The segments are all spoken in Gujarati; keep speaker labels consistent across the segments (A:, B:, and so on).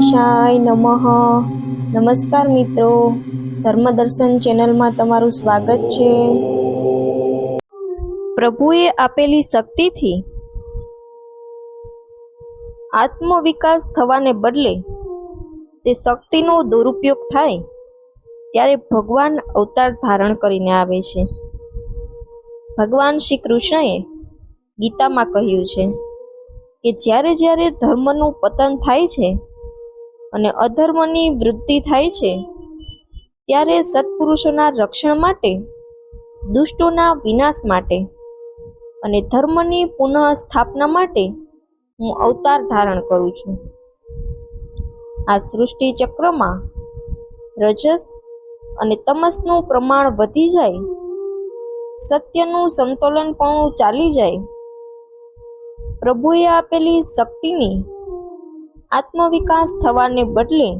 A: ગણેશાય નમઃ. નમસ્કાર મિત્રો. ધર્મદર્શન ચેનલમાં તમારું સ્વાગત છે. પ્રભુએ આપેલી શક્તિથી આત્મવિકાસ થવાને બદલે તે શક્તિનો દુરુપયોગ થાય ત્યારે ભગવાન અવતાર ધારણ કરીને આવે છે. ભગવાન શ્રી કૃષ્ણએ ગીતામાં કહ્યું છે કે જ્યારે જ્યારે ધર્મનું પતન થાય છે અને અધર્મની વૃદ્ધિ થાય છે, ત્યારે સત્પુરુષોના રક્ષણ માટે, દુષ્ટોના વિનાશ માટે અને ધર્મની પુનઃ સ્થાપના માટે હું અવતાર ધારણ કરું છું. આ સૃષ્ટિ ચક્રમાં રજસ અને તમસનું પ્રમાણ વધી જાય, સત્યનું સમતોલનપણું ચાલી જાય. પ્રભુએ આપેલી શક્તિની આત્મવિકાસ થવાને બદલે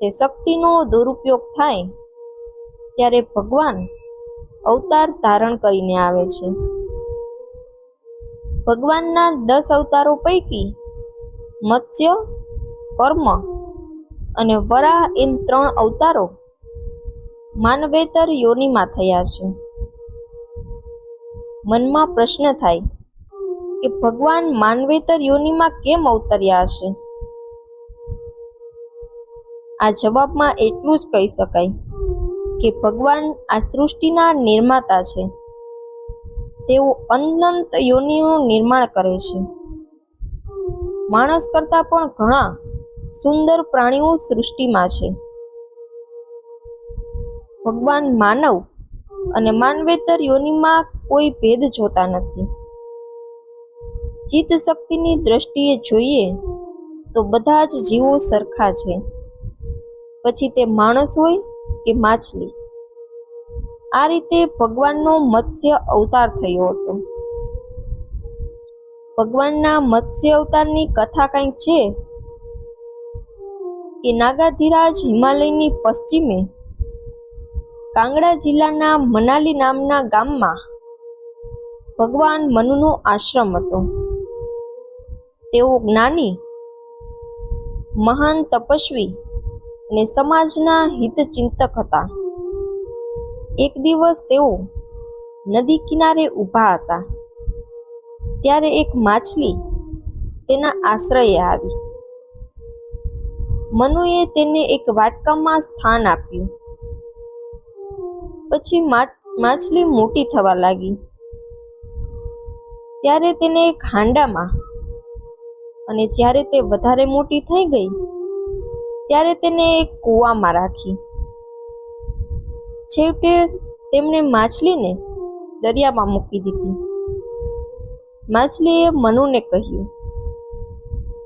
A: તે શક્તિનો દુરુપયોગ થાય ત્યારે ભગવાન અવતાર ધારણ કરીને આવે છે. ભગવાનના દસ અવતારો પૈકી મત્સ્ય, કર્મ અને વરાહ એમ ત્રણ અવતારો માનવેતર યોનિમાં થયા છે. મનમાં પ્રશ્ન થાય કે ભગવાન માનવેતર યોનિમાં કેમ અવતર્યા હશે? આ જવાબમાં એટલું જ કહી શકાય કે ભગવાન આ સૃષ્ટિના નિર્માતા છે. તેઓ અનંત યોનિનું નિર્માણ કરે છે. માણસ કરતાં પણ ઘણા સુંદર પ્રાણીઓ સૃષ્ટિમાં છે. ભગવાન માનવ અને માનવેતર યોનિમાં કોઈ ભેદ જોતા નથી. ચિત્ત શક્તિની દ્રષ્ટિએ જોઈએ તો બધા જ જીવો સરખા છે. પછી તે માણસ હોય કે માછલી? આ રીતે ભગવાનનો મત્સ્ય અવતાર થયો હતો. ભગવાનના મત્સ્ય અવતારની કથા કંઈક છે? કે નાગાધીરાજ હિમાલયની પશ્ચિમે કાંગડા જિલ્લાના મનાલી નામના ગામમાં ભગવાન મનુનો આશ્રમ હતો. તેઓ જ્ઞાની, મહાન તપસ્વી અને સમાજના હિતચિંતક હતા. એક દિવસ તેઓ નદી કિનારે ઊભા હતા. ત્યારે એક માછલી તેના આશ્રયે આવી. મનુએ તેને એક વાટકામાં સ્થાન આપ્યું. પછી માછલી મોટી થવા લાગી. ત્યારે તેને એક હાંડામાં અને જ્યારે તે વધારે મોટી થઈ ગઈ ત્યારે તેને એક કૂવામાં રાખી. છેવટે તેમણે માછલીને દરિયામાં મૂકી દીધી. માછલીએ મનુને કહ્યું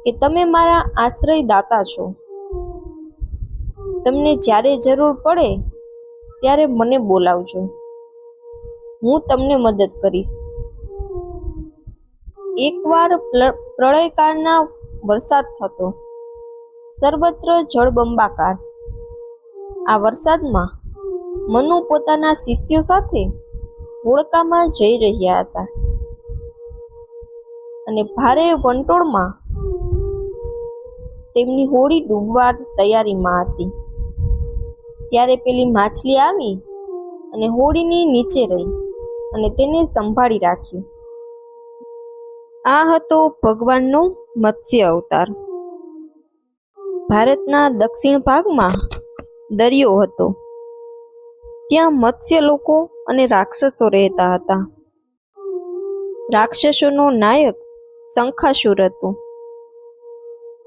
A: કે તમે મારા આશ્રયદાતા છો. તમને જ્યારે જરૂર પડે ત્યારે મને બોલાવજો. હું તમને મદદ કરીશ. એકવાર પ્રળયકાળના વરસાદ થતો સર્વત્ર જળબંબાકાર. આ વરસાદમાં મનુ પોતાના શિષ્યો સાથે હોળકામાં જઈ રહ્યા હતા. અને ભારે વંટોળમાં તેમની હોડી ડૂબવા તૈયારીમાં હતી. ત્યારે પેલી માછલી આવી અને હોડીની નીચે રહી અને તેને સંભાળી રાખ્યું. આ હતો ભગવાનનો મત્સ્ય અવતાર. ભારતના દક્ષિણ ભાગમાં દરિયો હતો. ત્યાં મત્સ્ય લોકો અને રાક્ષસો રહેતા હતા. રાક્ષસોનો નાયક શંખાસુર હતો.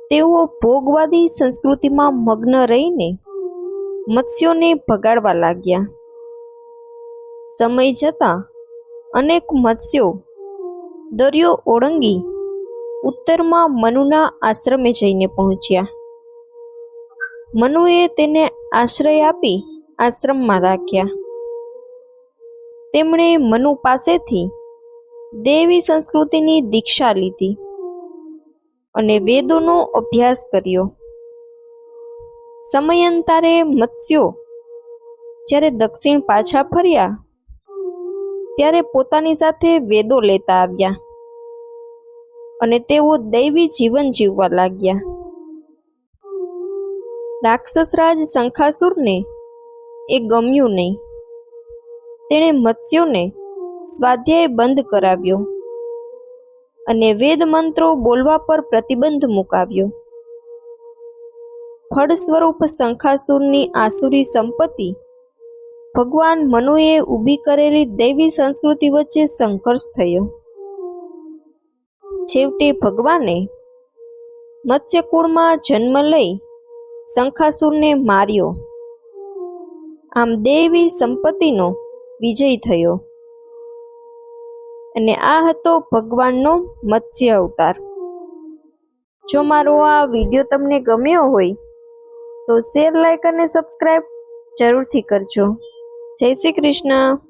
A: તેઓ ભોગવાદી સંસ્કૃતિમાં મગ્ન રહીને મત્સ્યોને ભગાડવા લાગ્યા. સમય જતાં અનેક મત્સ્યો દરિયો ઓળંગી ઉત્તરમાં મનુના આશ્રમે જઈને પહોંચ્યા. મનુએ તેને આશ્રય આપી આશ્રમમાં રાખ્યા. તેમણે મનુ પાસેથી દેવી સંસ્કૃતિની દીક્ષા લીધી અને વેદોનો અભ્યાસ કર્યો. સમયાંતરે મત્સ્યો જ્યારે દક્ષિણ પાછા ફર્યા ત્યારે પોતાની સાથે વેદો લેતા આવ્યા અને તેઓ દૈવી જીવન જીવવા લાગ્યા. રાક્ષસરાજ શંખાસુરને એ ગમ્યું નહીં. તેણે મત્સ્યોને સ્વાધ્યાય બંધ કરાવ્યો અને વેદ મંત્રો બોલવા પર પ્રતિબંધ મુકાવ્યો. ફળ સ્વરૂપ શંખાસુરની આસુરી સંપત્તિ ભગવાન મનુએ ઊભી કરેલી દૈવી સંસ્કૃતિ વચ્ચે સંઘર્ષ થયો. છેવટે ભગવાને મત્સ્યકુળમાં જન્મ લઈ શંખાસુરને માર્યો. આમ દેવી સંપત્તિનો વિજય થયો. અને આ હતો ભગવાનનો મત્સ્ય અવતાર. જો મારો આ વીડિયો તમને ગમ્યો હોય, તો શેર લાઈક અને સબસ્ક્રાઈબ જરૂરથી કરજો. જય શ્રી કૃષ્ણ.